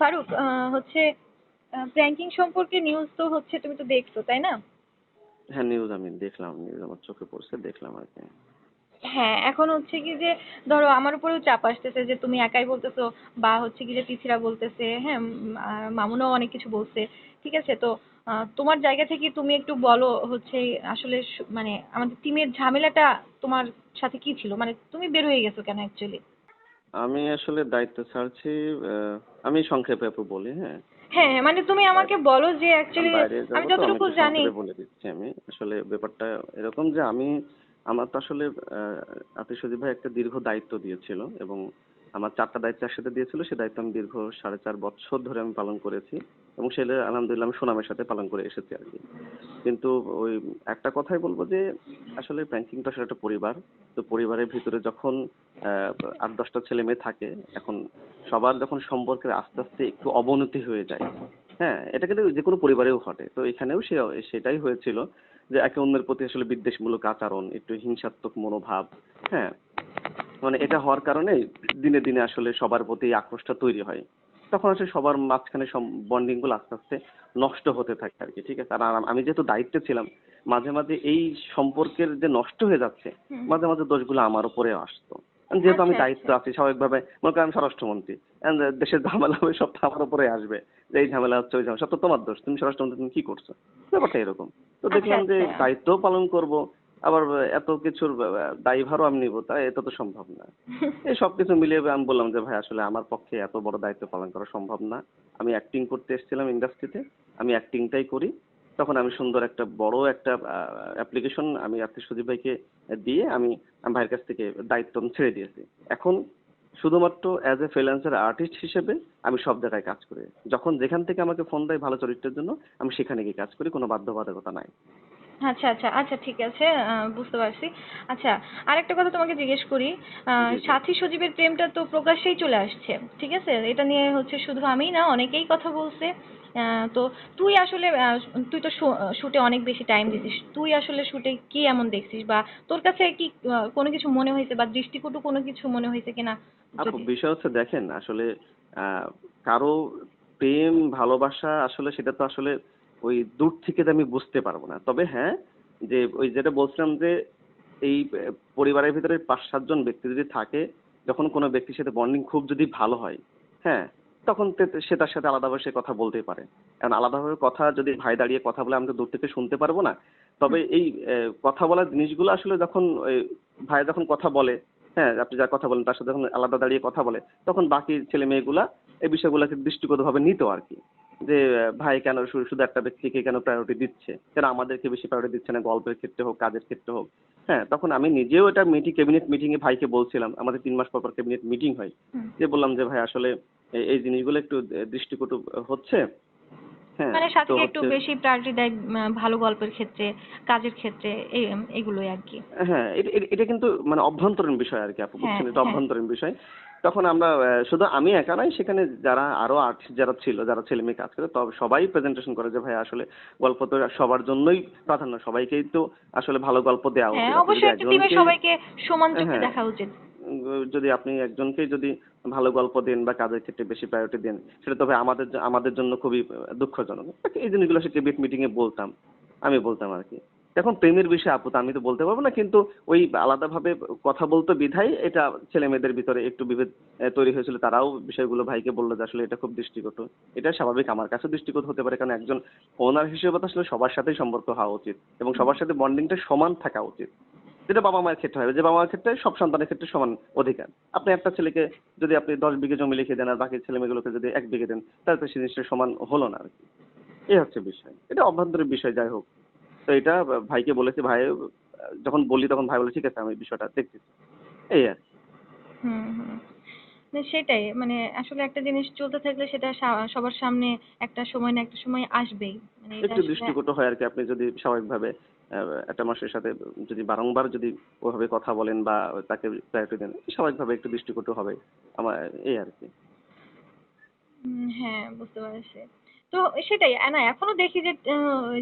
ফারুক হচ্ছে প্র্যাঙ্কিং সম্পর্কে নিউজ তো হচ্ছে তুমি তো দেখছ তাই না? হ্যাঁ নিউজ আমি দেখলাম নিউজ আমার চোখে পড়ছে দেখলাম আর কি। হ্যাঁ এখন হচ্ছে কি যে ধরো আমার উপরেও চাপ আসতেছে যে তুমি একাই বলতেছো বা হচ্ছে কি যে তিথিরা বলতেছে হ্যাঁ মামুনও অনেক কিছু বলছে ঠিক আছে? তো তোমার জায়গা থেকে তুমি একটু বলো হচ্ছে আসলে মানে আমাদের টিমের ঝামেলাটা তোমার সাথে কি ছিল? মানে তুমি বের হয়ে গেছো কেন অ্যাকচুয়ালি আমি আসলে দায়িত্ব ছাড়ছি আমি সংক্ষেপে আপু বলি হ্যাঁ। হ্যাঁ মানে তুমি আমাকে বলো যে অ্যাকচুয়ালি আমি যতটুকু একটু জানি। বলে দিচ্ছি আমি। আসলে ব্যাপারটা এরকম যে আমি আমার তো আসলে আতিশ ভাই একটা দীর্ঘ দায়িত্ব দিয়েছিল এবং আমার চারটা দায়িত্ব একসাথে দিয়েছিল সেই দায়িত্ব আমি দীর্ঘ সাড়ে চার বছর ধরে আমি পালন করেছি এবং সেটা আলহামদুলিল্লাহ আমি সুনামের সাথে পালন করে এসেছি আর কি। কিন্তু ওই একটা কথাই বলব যে, আসলে ব্যাংকিংটা আসলে একটা পরিবার। তো পরিবারের ভিতরে যখন আট দশটা ছেলে মেয়ে থাকে, এখন সবার যখন সম্পর্কের আস্তে আস্তে একটু অবনতি হয়ে যায় হ্যাঁ এটা কিন্তু যে কোনো পরিবারেও ঘটে। তো এখানেও সে, সেটাই হয়েছিল যে, একে অন্যের প্রতি আসলে বিদ্বেষমূলক আচরণ, একটু হিংসাত্মক মনোভাব হ্যাঁ মানে এটা হওয়ার কারণে দিনে দিনে আসলে সবার প্রতি আক্রোশটা তৈরি হয়। তখন আসলে সবার মাঝখানে বন্ডিংগুলো আস্তে আস্তে নষ্ট হতে থাকে আর কি ঠিক আছে? আর আমি যেহেতু দায়িত্বে ছিলাম মাঝে মাঝে এই সম্পর্কের যে নষ্ট হয়ে যাচ্ছে। মাঝে মাঝে দোষগুলো আমার উপরে আসতো। যেহেতু আমি আচ্ছা, দায়িত্ব আছি স্বাভাবিকভাবে মনে করেন আমি স্বরাষ্ট্রমন্ত্রী দেশের ঝামেলা হবে সব আমার উপরে আসবে। যে এই ঝামেলা হচ্ছে ওই ঝামেলা সব তো তোমার দোষ তুমি স্বরাষ্ট্রমন্ত্রী তুমি কি করছ? ব্যাপারটা এরকম। তো আচ্ছা, দেখলাম যে আচ্ছা। দায়িত্বও পালন করব আবার এত কিছুর দায়ভারও আমি নিব। তাই এটা তো সম্ভব না। এই সব কিছু মিলিয়ে আমি বললাম যে ভাই আসলে আমার পক্ষে এত বড় দায়িত্ব পালন করা সম্ভব না। আমি অ্যাক্টিং করতে এসেছিলাম ইন্ডাস্ট্রিতে আমি অ্যাক্টিংটাই করি। তখন আমি সুন্দর একটা বড় একটা অ্যাপ্লিকেশন আমি আর্থিক সুদীপ ভাইকে দিয়ে আমি ভাইয়ের কাছ থেকে দায়িত্ব ছেড়ে দিয়েছি। এখন শুধুমাত্র অ্যাজ এ ফ্রিল্যান্সার আর্টিস্ট হিসেবে আমি সব জায়গায় কাজ করি। যখন যেখান থেকে আমাকে ফোন দেয় ভালো চরিত্রের জন্য আমি সেখানে গিয়ে কাজ করি। কোনো বাধ্যবাধকতা নাই। আচ্ছা আচ্ছা আচ্ছা ঠিক আছে বুঝতে পারছি। আচ্ছা আরেকটা কথা তোমাকে জিজ্ঞেস করি। সাথী সজীবের প্রেমটা তো প্রকাশ্যেই চলে আসছে ঠিক আছে? এটা নিয়ে হচ্ছে শুধু আমিই না অনেকেই কথা বলছে তো তুই আসলে তুই তো শুটে অনেক বেশি টাইম দিছিস তুই আসলে শুটে কি এমন দেখছিস বা তোর কাছে কি কোনো কিছু মনে হয়েছে বা দৃষ্টিকটু কোনো কিছু মনে হয়েছে কিনা? আপু বিষয় হচ্ছে দেখেন আসলে আহ, কারও প্রেম ভালোবাসা আসলে সেটা তো আসলে ওই দূর থেকে আমি বুঝতে পারব না। তবে হ্যাঁ যে ওই যেটা বলছিলাম যে এই পরিবারের ভিতরে পাঁচ সাতজন ব্যক্তি যদি থাকে যখন কোনো ব্যক্তির সাথে বন্ডিং খুব যদি ভালো হয় হ্যাঁ তখন সে তার সাথে আলাদাভাবে সে কথা বলতেই পারে। কারণ আলাদাভাবে কথা যদি ভাই দাঁড়িয়ে কথা বলে আমি তো দূর থেকে শুনতে পারব না। তবে এই কথা বলার জিনিসগুলো আসলে যখন ওই ভাই যখন কথা বলে হ্যাঁ আপনি যা কথা বলেন তার সাথে যখন আলাদা দাঁড়িয়ে কথা বলে তখন বাকি ছেলে মেয়েগুলা এই বিষয়গুলোকে দৃষ্টিগতভাবে নিত আর কি। যে ভাই কেন শুধু শুধু একটা ব্যক্তিকে কেন প্রায়োরিটি দিচ্ছে? কেন আমাদেরকে বেশি প্রায়োরিটি দিচ্ছে না গল্পের ক্ষেত্রে হোক কাজের ক্ষেত্রে হোক? হ্যাঁ তখন আমি নিজেও এটা মিটিং ক্যাবিনেট মিটিং এ ভাইকে বলছিলাম আমাদের তিন মাস পর পর ক্যাবিনেট মিটিং হয়। যে বললাম যে ভাই আসলে এই- জিনিসগুলো একটু দৃষ্টিকটু হচ্ছে। মানে সাথীকে একটু বেশি প্রায়োরিটি দেয় ভালো গল্পের ক্ষেত্রে কাজের ক্ষেত্রে এই এগুলোই আর কি। হ্যাঁ এটা- কিন্তু মানে অভ্যন্তরীণ বিষয় আর কি আপু বুঝছেন? হ্যাঁ, এটা হ্যাঁ। অভ্যন্তরীণ বিষয়। তখন আমরা শুধু আমি একা নয় সেখানে যারা আরও আর্টিস্ট যারা ছিল যারা ছেলে মেয়ে কাজ করে তবে সবাই প্রেজেন্টেশন করে যে ভাই আসলে গল্প তো সবার জন্যই প্রাধান্য। সবাইকেই তো আসলে ভালো গল্প দেওয়া উচিত। হ্যাঁ অবশ্যই সবাইকে সমান চোখে হ্যাঁ। দেখা উচিত। যদি আপনি একজনকেই যদি ভালো গল্প দেন বা কাজের ক্ষেত্রে বেশি প্রায়োরিটি দেন, সেটা তবে আমাদের আমাদের জন্য খুবই দুঃখজনক। এই জিনিসগুলো সে কেবিনেট মিটিং এ বলতাম, আমি বলতাম আর কি। এখন প্রেমের বিষয়ে, আপু, তো আমি তো বলতে পারব না, কিন্তু ওই আলাদাভাবে কথা বলতো বিধায় এটা ছেলে মেয়েদের ভিতরে একটু বিভেদ তৈরি হয়েছিল। তারাও বিষয়গুলো ভাইকে বলল যে আসলে এটা খুব দৃষ্টিগত। এটা স্বাভাবিক, আমার কাছে দৃষ্টিগত হতে পারে, কারণ একজন ওনার হিসেবে তো আসলে সবার সাথেই সম্পর্ক হওয়া উচিত এবং সবার সাথে বন্ডিংটা সমান থাকা উচিত। যেটা বাবা মায়ের ক্ষেত্রে হয় যে বাবা মায়ের ক্ষেত্রে সব সন্তানের ক্ষেত্রে সমান অধিকার। আপনি একটা ছেলেকে যদি আপনি দশ বিঘে জমি লিখে দেন আর বাকি ছেলে মেয়েগুলোকে যদি এক বিঘে দেন তাহলে সেই জিনিসটা সমান হলো না আর কি এই হচ্ছে বিষয়। এটা অভ্যন্তরীণ বিষয় যাই হোক। তো এটা ভাইকে বলেছি ভাই যখন বলি তখন ভাই বলে ঠিক আছে আমি বিষয়টা দেখছি এই আর কি। হুম হুম। না, সেটাই। মানে আসলে একটা জিনিস চলতে থাকলে সেটা সবার সামনে একটা সময় না একটা সময় আসবেই। মানে একটু দৃষ্টিকট হয় আর কি আপনি যদি স্বাভাবিকভাবে একটা মানুষের সাথে যদি বারংবার যদি ওভাবে কথা বলেন বা তাকে প্রায়োরিটি দেন, স্বাভাবিকভাবে একটু দৃষ্টিকটু হবে, আমার এই আর কি। হ্যাঁ বুঝতে পারছি। তো সেটাই না, এখনও দেখি যে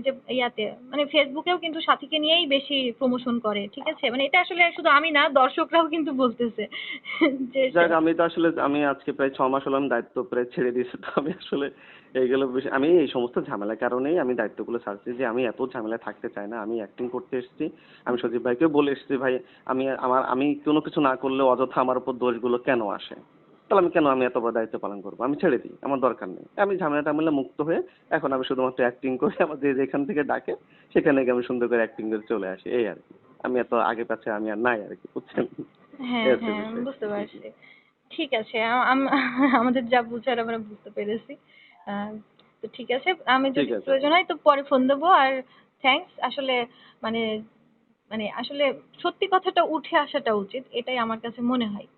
যে ইয়াতে মানে ফেসবুকেও কিন্তু সাথীকে নিয়েই বেশি প্রমোশন করে, ঠিক আছে? মানে এটা আসলে শুধু আমি না, দর্শকরাও কিন্তু বলতেছে যাক, আমি তো আসলে, আমি আজকে প্রায় ছ মাস হলো আমি দায়িত্ব প্রায় ছেড়ে দিয়েছি, তো আমি আসলে এইগুলো আমি এই সমস্ত ঝামেলার কারণেই আমি দায়িত্বগুলো ছাড়ছি যে আমি এত ঝামেলা থাকতে চাই না, আমি অ্যাক্টিং করতে এসেছি, আমি সজীব ভাইকে বলে এসেছি, ভাই, আমি, আমার, আমি কোনো কিছু না করলে অযথা আমার উপর দোষগুলো কেন আসে? তাহলে আমি কেন আমি এত বড় দায়িত্ব পালন করব? আমি ছেড়ে দিই আমার দরকার নেই। আমি ঝামেলা টামেলা মুক্ত হয়ে এখন আমি শুধুমাত্র অ্যাক্টিং করে আমার যে যেখান থেকে ডাকে সেখানে গিয়ে আমি সুন্দর করে অ্যাক্টিং করে চলে আসি এই আর কি। আমি এত আগে পাচ্ছে আমি আর নাই আর কি বুঝছেন? হ্যাঁ হ্যাঁ বুঝতে পারছি। ঠিক আছে আমাদের যা বুঝার আমরা বুঝতে পেরেছি। তো ঠিক আছে আমি যদি প্রয়োজন হয় তো পরে ফোন দেবো। আর থ্যাঙ্কস আসলে মানে মানে আসলে সত্যি কথাটা উঠে আসাটা উচিত এটাই আমার কাছে মনে হয়।